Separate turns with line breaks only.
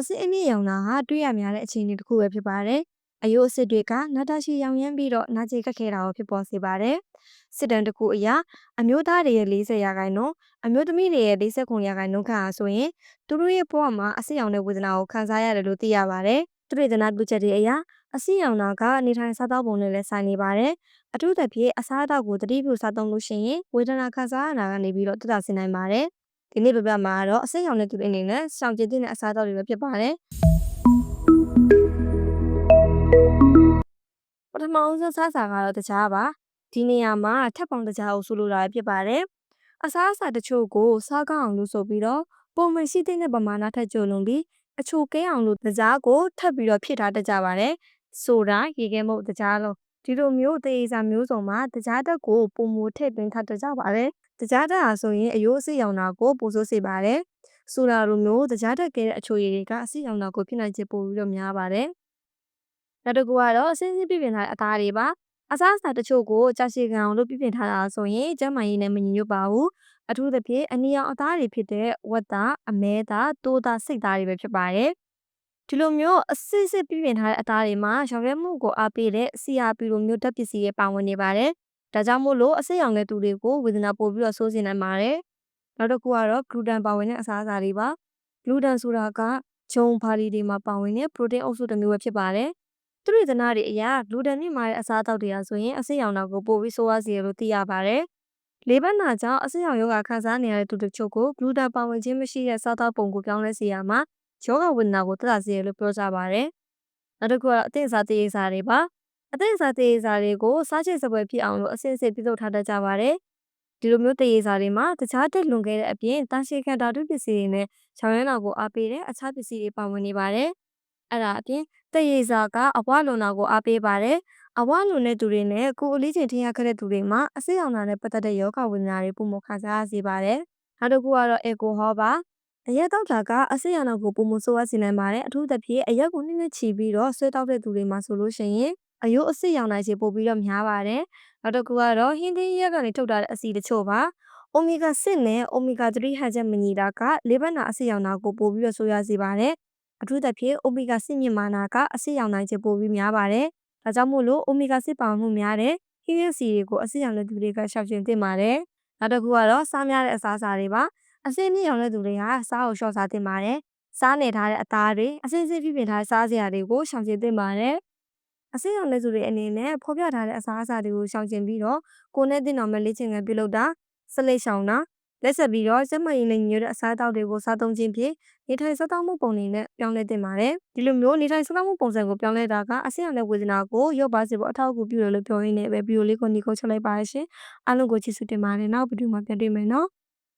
အစစ်အမြင့်ရောင်တာဟာတွေ့ရများတဲ့အခြေအနေတစ်ခုပဲဖြစ်ပါတယ်။အယိုးအစစ်တွေကနာတာရှည်ရောင်ရမ်းပြီးတော့နာကျင်ခက်ခဲတာကိုဖြစ်ပေါ်စေပါတယ်။စစ်တမ်းတစ်ခုအရအမျိုးသားတွေရဲ့40ရာခိုင်နှုန်းအမျိုးသမီးတွေရဲ့49ရာခိုင်နှုန်းခန့်ဟာဆိုရင်သူတို့ရဲ့ဘဝမှာအစစ်ရောင်တဲ့ဝေဒနာကိုခံစားရတယ်လို့သိရပါတယ်။သူတွေသနာပြုချက်တွေအရအစစ်ရောင်တာကနေထိုင်စားသောက်ပုံနဲ့လည်းဆိုင်နေပါတယ်။အထူးသဖြင့်အစားအသောက်ကိုတတိပြုစားသုံးလို့ရှိရင်ဝေဒနာခံစားရတာကနေပြီးတော့တက်တာဆင်နိုင်ပါတယ်။ ဒီနေ့ပြပြမှာကတော့အစိမ်းရောင်တဲ့သူတွေအနေနဲ့ရှောင်ကျဉ်တဲ့အစားအသောက်တွေပဲဖြစ်ပါတယ်။ပထမအဆုံးစားစာကတော့တကြားပါ။ဒီနေရာမှာထပ်ပေါင်းတကြားကိုဆိုလိုတာဖြစ်ပါတယ်။အစားအစာတချို့ကိုစားကောင်းအောင်လို့ဆိုပြီးတော့ပုံမှန်ရှိတဲ့ပမာဏထက်ကျော်လွန်ပြီးအချိုကဲအောင်လို့တကြားကိုထပ်ပြီးတော့ဖြစ်ထားတတ်ကြပါတယ်။ဆိုတာရေခဲမုတ်တကြားလုံး ဒီလိုမျိုးသေစာမျိုးစုံမှာတကြားတက်ကိုပုံမူထည့်သွင်းထားတတ်ကြပါတယ်။တကြားတက်ဟာဆိုရင်အယိုးအစစ်ရောင်တာကိုပိုဆိုးစေပါတယ်။ဆိုတာလိုမျိုးတကြားတက်ကဲတဲ့အချိုရည်တွေကအစစ်ရောင်တာကိုဖြစ်နိုင်ချေပိုပြီးတော့များပါတယ်။နောက်တစ်ခုကတော့အစင်းစင်းပြပြင်ထားတဲ့အသားတွေပါ။အစားအစာတချို့ကိုကြာရှည်ခံအောင်လို့ပြပြင်ထားတာဆိုရင်ကျန်းမာရေးနဲ့မညီညွတ်ပါဘူး။အထူးသဖြင့်အနီရောင်အသားတွေဖြစ်တဲ့ဝက်သားအမဲသားတိုးသားစိတ်သားတွေပဲဖြစ်ပါတယ်။ ဒီလိုမျိုးအစစ်စစ်ပြပြင်ထားတဲ့အသားတွေမှာရောင်ရဲမှုကိုအားပေးတဲ့ CRP လိုမျိုးဓာတ်ပစ္စည်းတွေပါဝင်နေပါတယ်။ဒါကြောင့်မို့လို့အစစ်ရောင်တဲ့သူတွေကိုဝေဒနာပိုပြီးတော့ဆိုးစေနိုင်ပါတယ်။နောက်တစ်ခုကတော့ဂလူတန်ပါဝင်တဲ့အစားအစာတွေပါ။ဂလူတန်ဆိုတာကဂျုံဘာလီတွေမှာပါဝင်တဲ့ပရိုတင်းအုပ်စုတစ်မျိုးပဲဖြစ်ပါတယ်။သူရိသနာတွေအရာဂလူတန်မြင့်မာတဲ့အစားအသောက်တွေဟာဆိုရင်အစစ်ရောင်တာကိုပိုပြီးဆိုးရစေရလို့သိရပါတယ်။လေပတ်နာကြောင့်အစစ်ရောင်ယောဂခံစားနေရတဲ့သူတို့ချို့ကိုဂလူတန်ပါဝင်ခြင်းမရှိတဲ့စားသောက်ပုံကိုပြောင်းလဲစေရမှာ ယောဂဝေဒနာကိုသက်သာစေရလို့ပြောကြပါတယ်။နောက်တစ်ခုကတော့အသင့်စားတည်စားတွေပါ။အသင့်စားတည်စားတွေကိုစားချင်စပွဲဖြစ်အောင်လို့အစစ်အစစ်ပြုလုပ်ထားတတ်ကြပါတယ်။ဒီလိုမျိုးတည်စားတွေမှာတခြားတက်လွန်ခဲ့တဲ့အပြင်တန်ရှည်ခံဓာတုပစ္စည်းတွေနဲ့ချောင်းရမ်းတာကိုအားပေးတဲ့အခြားပစ္စည်းတွေပါဝင်နေပါတယ်။အဲ့ဒါအပြင်တည်ရည်စာကအဘွားလွန်တာကိုအားပေးပါတယ်။အဘွားလွန်တဲ့သူတွေနဲ့ကိုယ်အလေးချိန်ထင်ရခဲ့တဲ့သူတွေမှာအစိမ်းရောင်တာနဲ့ပတ်သက်တဲ့ယောဂဝေဒနာတွေပုံမခံစားရစေပါတယ်။နောက်တစ်ခုကတော့အေကိုဟောပါ အရက်တောက်တာကအစိမ်းရောင်တာကိုပုံမဆိုးရစေနိုင်ပါတယ်။အထူးသဖြင့်အရက်ကိုနှစ်နှစ်ချီပြီးတော့ဆွဲတောက်တဲ့သူတွေမှာဆိုလို့ရှိရင်အယိုးအစစ်ရောင်နိုင်ခြေပိုပြီးတော့များပါတယ်။နောက်တစ်ခုကတော့ဟင်းသီးရက်ကနေထုတ်ထားတဲ့အဆီတချို့ပါ။အိုမီဂါ6နဲ့အိုမီဂါ3ဟန်ချက်မညီတာကလေဘတ်နာအစစ်ရောင်တာကိုပိုပြီးတော့ဆိုးရစေပါတယ်။အထူးသဖြင့်အိုမီဂါ6မြင့်မာနာကအစစ်ရောင်နိုင်ခြင်းပိုပြီးများပါတယ်။ဒါကြောင့်မို့လို့အိုမီဂါ6ပါမှုများတဲ့ဟင်းရစီတွေကိုအစစ်ရောင်တဲ့သူတွေကရှောင်ကျဉ်သင့်ပါတယ်။နောက်တစ်ခုကတော့စားများတဲ့အစားအစာတွေပါ။ အစစ်မြင့်ရောင်တဲ့သူတွေကစားကိုရှော့စားသင့်ပါတယ်။စားနေထားတဲ့အသားတွေအစစ်စစ်ပြပြင်ထားတဲ့စားစရာတွေကိုရှောင်ကျဉ်သင့်ပါတယ်။အစိမ်းရောင်တဲ့သူတွေအနေနဲ့ဖော်ပြထားတဲ့အစားအစာတွေကိုရှောင်ကျဉ်ပြီးတော့ကိုယ်နဲ့တင်တော်မဲ့လေ့ကျင့်ခန်းပြုလုပ်တာစလိတ်ရှောင်တာလက်ဆက်ပြီးတော့စက်မရင်နဲ့ညိုတဲ့အစားအသောက်တွေကိုစားသုံးခြင်းဖြင့်နေထိုင်စားသောက်မှုပုံတွေနဲ့ပြောင်းလဲတင်ပါတယ်ဒီလိုမျိုးနေထိုင်စားသောက်မှုပုံစံကိုပြောင်းလဲတာကအစိမ်းရောင်တဲ့ဝေဒနာကိုရော့ပါစေဖို့အထောက်အကူပြုတယ်လို့ပြောရင်းနဲ့ပဲဗီဒီယိုလေးကိုညီကုန်းချက်လိုက်ပါရရှင်အားလုံးကိုချစ်စွတင်ပါတယ်နောက်ဗီဒီယိုမှာပြန်တွေ့မယ်နော်